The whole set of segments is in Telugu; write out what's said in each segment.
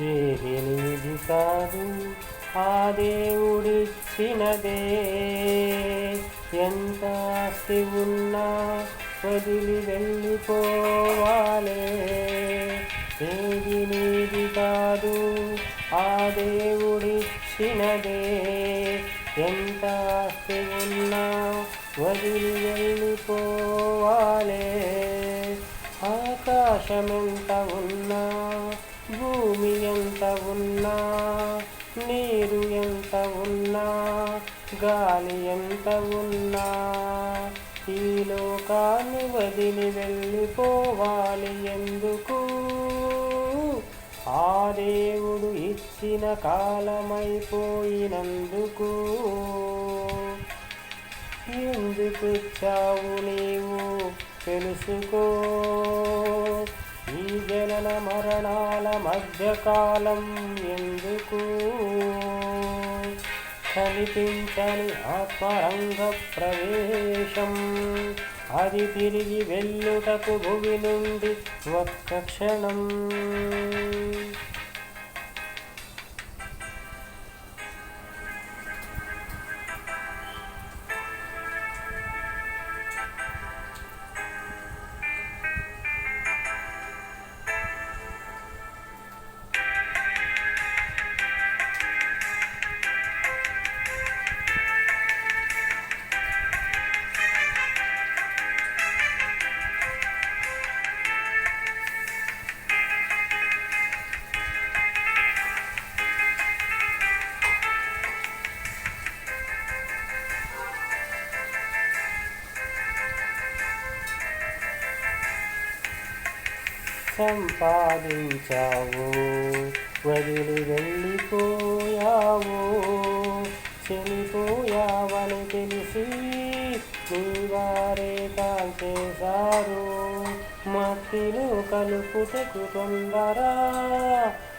ఏది కాదు ఆ దేవుడిచ్చినదే. ఎంత ఆస్తి ఉన్నా వదిలి వెళ్ళిపోవాలే. ఏది నీది కాదు ఆ దేవుడిచ్చినదే. ఎంత ఆస్తి ఉన్నా వదిలి వెళ్ళిపోవాలే. ఆకాశమెంత ఉన్నా భూమి ఎంత ఉన్నా నీరు ఎంత ఉన్నా గాలి ఎంత ఉన్నా. ఈ లోకాన్ని వదిలి వెళ్ళిపోవాలి ఎందుకు? ఆ దేవుడు ఇచ్చిన కాలమైపోయినందుకు. ఎందుకు చావు నీవు? తెలుసుకో. జనన మరణాల మధ్యకాలం ఎందుకు? కనిపించని ఆత్మరంగ ప్రవేశం. అది తిరిగి వెళ్ళుటకు భువి నుండి ఒక్క క్షణం. సంపాదించావు వదిలి వెళ్ళిపోయావు చనిపోయావని తెలిసి నీ వారే కాల్చేశారు. మట్టిలో కలుపుటకు తొందరా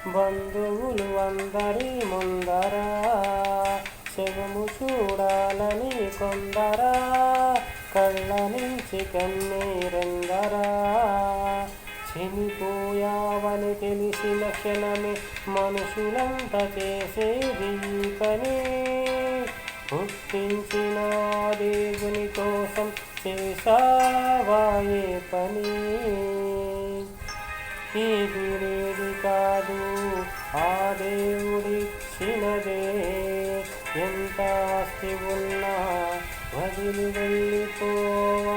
బంధువులు అందరి ముందరా శవము చూడాలని కొందరా కళ్ళ నుంచి కన్నీరందరా? చనిపోయావని తెలిసిన క్షణమే మనుషులంతా చేసేది పని పుట్టించిన దేవుని కోసం చేసావాయే పని? ఇది లేదు కాదు ఆ దేవుడిచ్చినదే. ఎంత ఆస్తి ఉన్నా వదిలి వెళ్ళిపోవా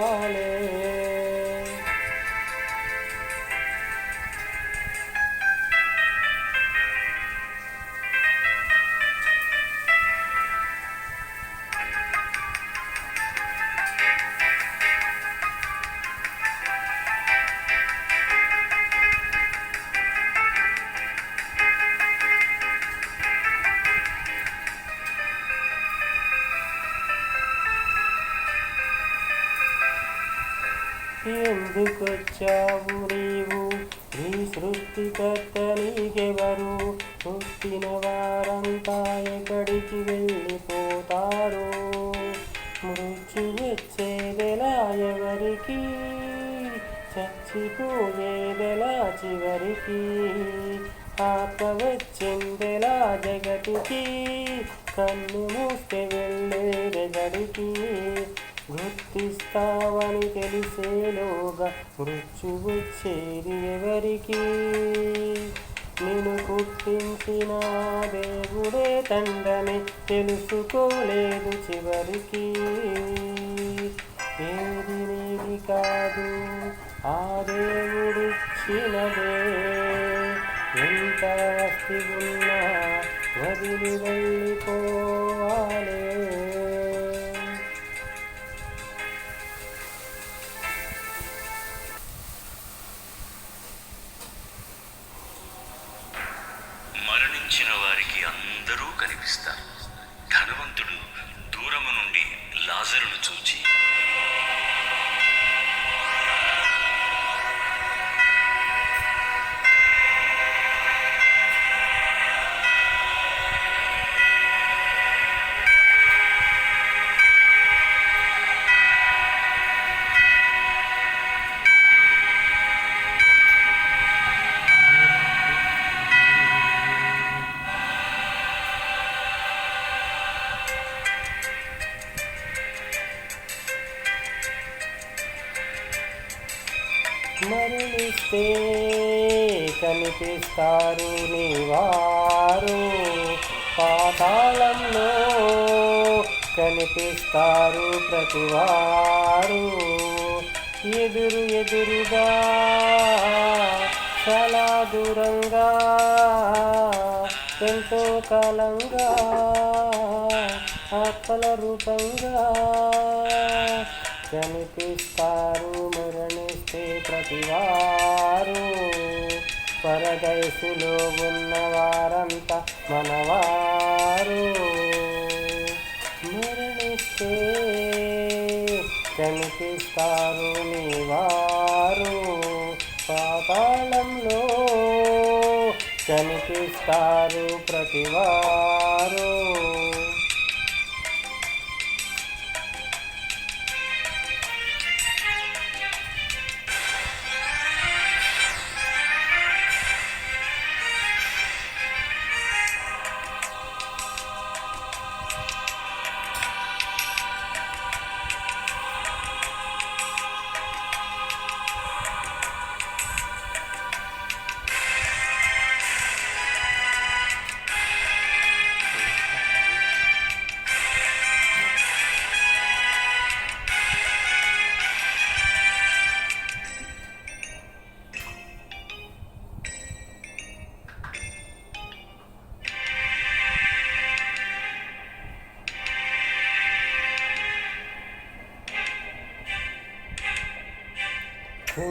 తెచ్చావు నీవు? ఈ సృష్టికర్త నీకెవరు పుట్టిన వారంతా ఎక్కడికి వెళ్ళిపోతారు? మృత్యు వచ్చేదెలా ఎవరికి? చచ్చిపోయేదెలా చివరికి? ఆత్మ వచ్చిందెలా జగతికి? కన్ను మూస్తే వెళ్ళేదెగడికి గుర్తిస్తావని తెలిసేలోగా మృత్యు వచ్చేది ఎవరికి? నేను పుట్టించిన దేవుడే తండ్రని తెలుసుకోలేదు చివరికి. ఏది నీది కాదు ఆ దేవుడిచ్చినదే. ఎంత ఆస్తి ఉన్నా వదిలి వెళ్ళిపో మరణించిన అందరూ కనిపిస్తారు. ధనవంతుడు దూరము నుండి లాజరును చూచి కనిపిస్తారు నీవారు. పాతాళంలో కనిపిస్తారు ప్రతివారు. ఎదురు ఎదురుగా చాలా దూరంగా ఎంతో కాలంగా ఆత్మల రూపంగా కనిపిస్తారు మరణిస్తే ప్రతివారు. పరదయసులో ఉన్నవారంతా మనవారు. మరణిస్తే కనిపిస్తారు నీవారు. పాతాళంలో కనిపిస్తారు ప్రతివారు.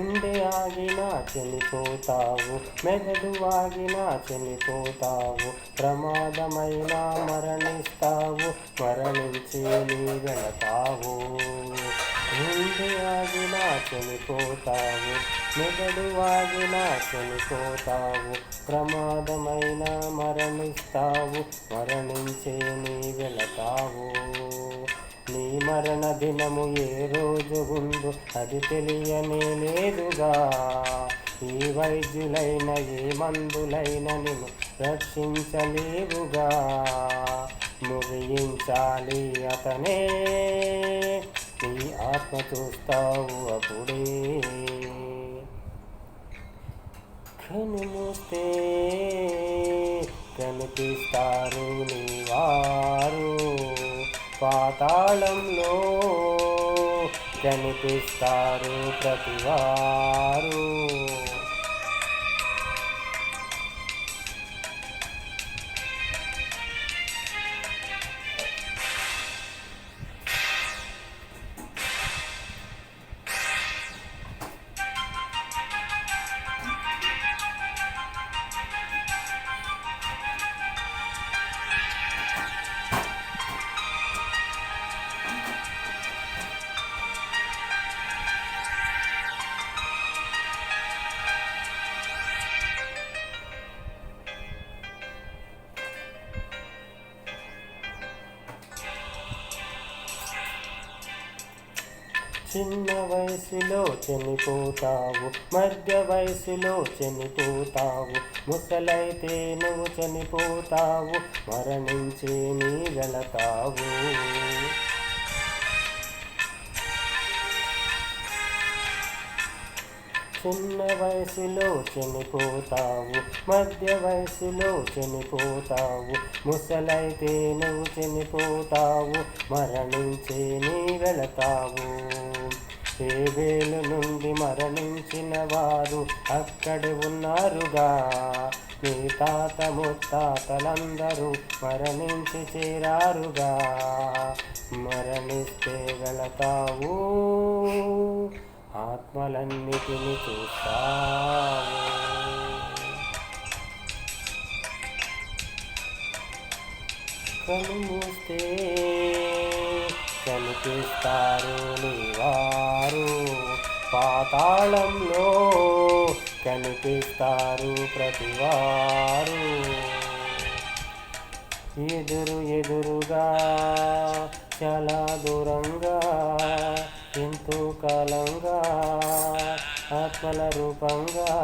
గుండె ఆగినా చనిపోతావు మెదడు ఆగినా చనిపోతావు ప్రమాదమైన మరణిస్తావు మరణించి నీ వెళతావు గుండె ఆగినా చనిపోతావు మెదడు ఆగినా చనిపోతావు ప్రమాదమైన మరణిస్తావు మరణించే నీ వెళతావు నీ మరణ దినము ఏ రోజు ఉందో అది తెలియనే లేదుగా. ఈ వైద్యులైన ఏ మందులైన నిన్ను రక్షించలేవుగా. ముగించాలి అతనే. నీ ఆత్మ చూస్తావు అప్పుడే. కనుమూస్తే కనిపిస్తారు నీవారు పాతాళంలో కనిపిస్తారు ప్రతివారు. చిన్న వయసులో చనిపోతావు మధ్య వయసులో చనిపోతావు. ముసలైతే నువ్వు చనిపోతావు మరణించే నీ వెళతావు. చిన్న వయసులో చనిపోతావు మధ్య వయసులో చనిపోతావు. ముసలైతే నువ్వు చనిపోతావు మరణించే నీ వెళతావు. ఏ నుండి మరణించిన వారు అక్కడే ఉన్నారుగా. మీ తాత ముత్తాతలందరూ మరణించి చేరారుగా. మరణిస్తే వెళతావు ఆత్మలన్నిటిని చూస్తావు. కనుమూస్తే కనిపిస్తారు నీవారు. పాతాళంలో కనిపిస్తారు ప్రతివారు. ఎదురు ఎదురుగా చాలా దూరంగా ఎంతో కాలంగా ఆత్మల రూపంగా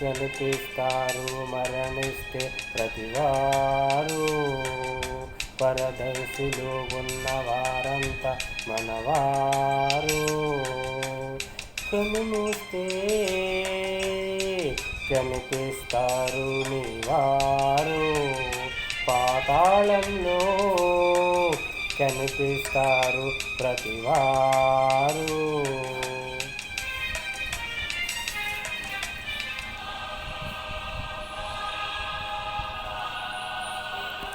కనిపిస్తారు మరణిస్తే ప్రతివారు. పరదర్శిలో ఉన్న వారంతా మనవారు. కనుమూస్తే కనిపిస్తారు మీ వారు పాతాళంలో కనిపిస్తారు ప్రతివారు.